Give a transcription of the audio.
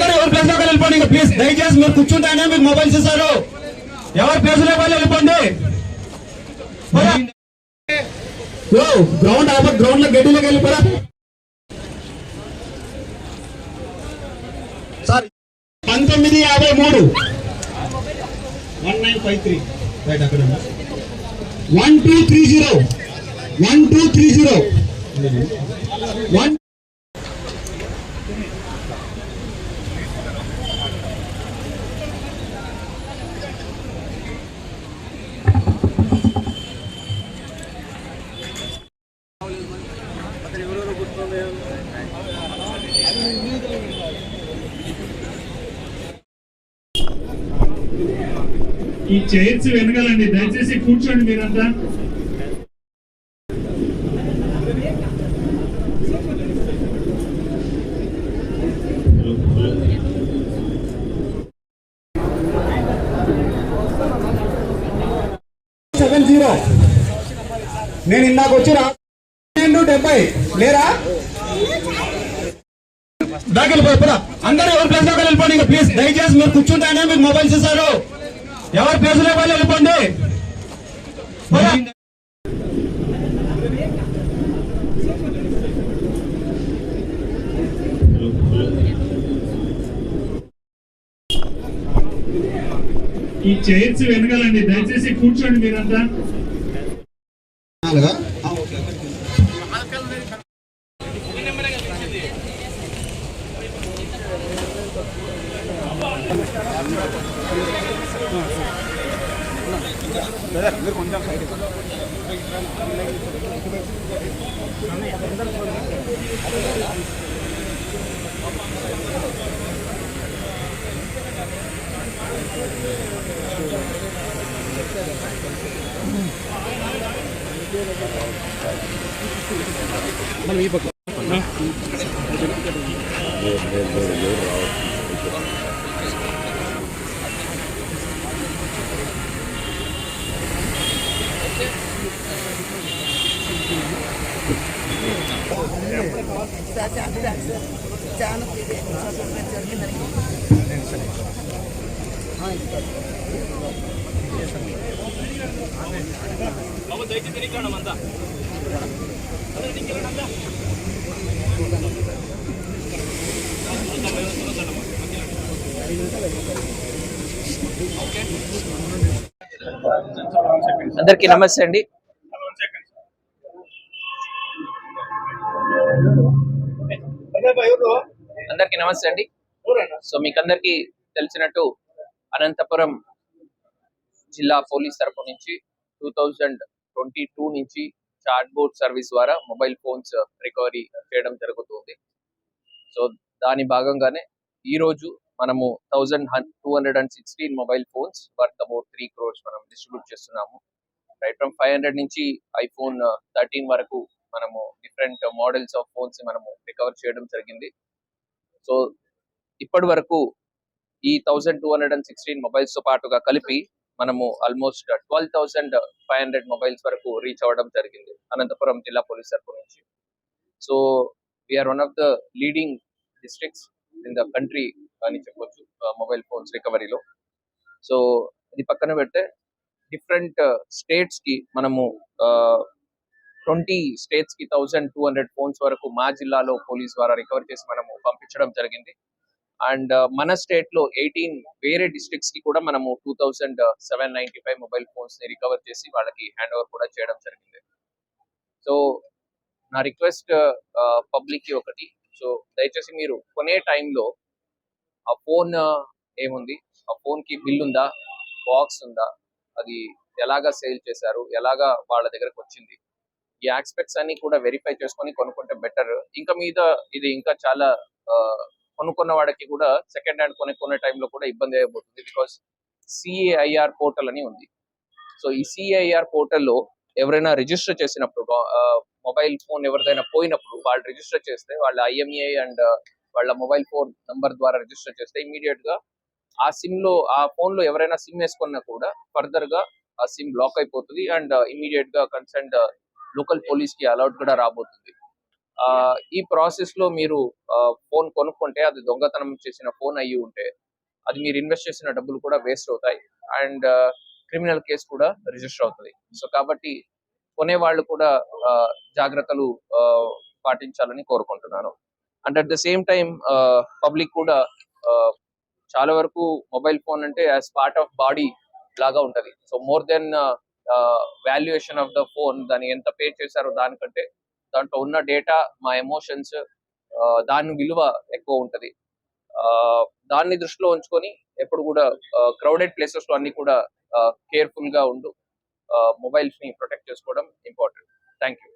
Please దయచేసి మీరు కూర్చుంటానే మీకు మొబైల్స్ ఇస్తారు ఎవరు ప్లేసులో వాళ్ళు వెళ్ళిపోండి. గ్రౌండ్ ఆప గ్రౌండ్లో గడ్డిలోకి వెళ్ళిపోరా. సార్ పంతొమ్మిది యాభై మూడు. One nine five three right అక్కడ one two three zero one two three zero one ఈ చైర్స్ వెనకాలండి దయచేసి కూర్చోండి మీరంతా. Seven zero. నేను ఇందాక వచ్చి రా రెండు డెబ్బై. లేరా? దాకెళ్ళిపోయి అందరూ ఎవరి ప్లేస్ దాకా వెళ్ళిపోండి. ప్లీజ్ దయచేసి మీరు కూర్చుంటానే మీకు మొబైల్స్ ఇస్తారు ఎవరి ప్లేస్లో వాళ్ళు వెళ్ళిపోండి. ఈ చైర్స్ వెనకాలండి. దయచేసి కూర్చోండి మీరంతా. கொஞ்சம் మనం ఈ పక్క నాలుగా? అందరికీ నమస్తే అండి అందరికీ నమస్తే అండి. సో మీకు అందరికీ తెలిసినట్టు అనంతపురం జిల్లా పోలీస్ తరపు నుంచి టూ థౌజండ్ ట్వంటీ టూ నుంచి చార్ట్ బోర్డ్ సర్వీస్ ద్వారా మొబైల్ ఫోన్స్ రికవరీ చేయడం జరుగుతుంది. సో దాని భాగంగానే ఈ రోజు మనము thousand two hundred and sixteen mobile phones worth about three crores మనం డిస్ట్రిబ్యూట్ చేస్తున్నాము. రైట్ ఫ్రమ్ ఫైవ్ హండ్రెడ్ నుంచి ఐఫోన్ థర్టీన్ వరకు మనము డిఫరెంట్ మోడల్స్ ఆఫ్ ఫోన్స్ మనము రికవర్ చేయడం జరిగింది. సో ఇప్పటి వరకు ఈ thousand two hundred and sixteen మొబైల్స్తో పాటుగా కలిపి మనము almost twelve thousand five hundred mobiles వరకు రీచ్ అవ్వడం జరిగింది. అనంతపురం జిల్లా పోలీస్ తరపు నుంచి. So we're one of the leading districts in the country అని చెప్పొచ్చు మొబైల్ ఫోన్స్ రికవరీలో సో ఇది పక్కన పెడితే డిఫరెంట్ స్టేట్స్కి మనము ట్వంటీ స్టేట్స్కి థౌసండ్ టూ హండ్రెడ్ ఫోన్స్ వరకు మా జిల్లాలో పోలీస్ ద్వారా రికవర్ చేసి మనము పంపించడం జరిగింది. అండ్ uh, మన స్టేట్లో ఎయిటీన్ వేరే డిస్ట్రిక్ట్స్కి కూడా మనము two thousand seven ninety five mobile ఫోన్స్ని recover చేసి వాళ్ళకి హ్యాండ్ ఓవర్ కూడా చేయడం జరిగింది. సో నా రిక్వెస్ట్ uh, పబ్లిక్కి ఒకటి. సో దయచేసి మీరు కొనే టైంలో ఆ ఫోన్ uh, ఏముంది? ఆ ఫోన్కి బిల్ ఉందా? బాక్స్ ఉందా? అది ఎలాగా సేల్ చేశారు? ఎలాగా వాళ్ళ దగ్గరకు వచ్చింది? ఈ ఆస్పెక్ట్స్ అన్ని కూడా వెరిఫై చేసుకొని కొనుక్కుంటే బెటర్ ఇంకా మీద ఇది ఇంకా చాలా ఆ, కొనుక్కున్న వాడికి కూడా సెకండ్ హ్యాండ్ కొనుక్కునే టైంలో కూడా ఇబ్బంది అయిపోతుంది బికాస్ సిఏఐఆర్ పోర్టల్ అని ఉంది. సో ఈ సిఐఆర్ పోర్టల్లో ఎవరైనా రిజిస్టర్ చేసినప్పుడు మొబైల్ ఫోన్ ఎవరిదైనా పోయినప్పుడు వాళ్ళు రిజిస్టర్ చేస్తే వాళ్ళ ఐఎంఏ అండ్ వాళ్ళ మొబైల్ ఫోన్ నంబర్ ద్వారా రిజిస్టర్ చేస్తే ఇమీడియట్గా ఆ సిమ్లో ఆ ఫోన్లో ఎవరైనా సిమ్ వేసుకున్నా కూడా ఫర్దర్గా ఆ సిమ్ బ్లాక్ అయిపోతుంది అండ్ ఇమీడియట్గా కన్సర్న్ లోకల్ పోలీస్కి అలౌట్ కూడా రాబోతుంది. ఆ ఈ ప్రాసెస్లో మీరు ఫోన్ కొనుక్కుంటే అది దొంగతనం చేసిన ఫోన్ అయ్యి ఉంటే అది మీరు ఇన్వెస్ట్ చేసిన డబ్బులు కూడా వేస్ట్ అవుతాయి. అండ్ క్రిమినల్ కేసు కూడా రిజిస్టర్ అవుతుంది. సో కాబట్టి కొనే వాళ్ళు కూడా జాగ్రత్తలు పాటించాలని కోరుకుంటున్నాను. And at the same time public కూడా ఆ, చాలా వరకు మొబైల్ ఫోన్ అంటే యాజ్ పార్ట్ ఆఫ్ బాడీ లాగా ఉంటది. So more than valuation of the phone దాన్ని ఎంత పే చేశారో దానికంటే దాంట్లో ఉన్న డేటా మా ఎమోషన్స్ దాని విలువ ఎక్కువ ఉంటది. ఆ, దాన్ని దృష్టిలో ఉంచుకొని ఎప్పుడు కూడా క్రౌడెడ్ ప్లేసెస్లో అన్ని కూడా కేర్ఫుల్గా ఉండు. మొబైల్స్ని ప్రొటెక్ట్ చేసుకోవడం ఇంపార్టెంట్ థ్యాంక్ యూ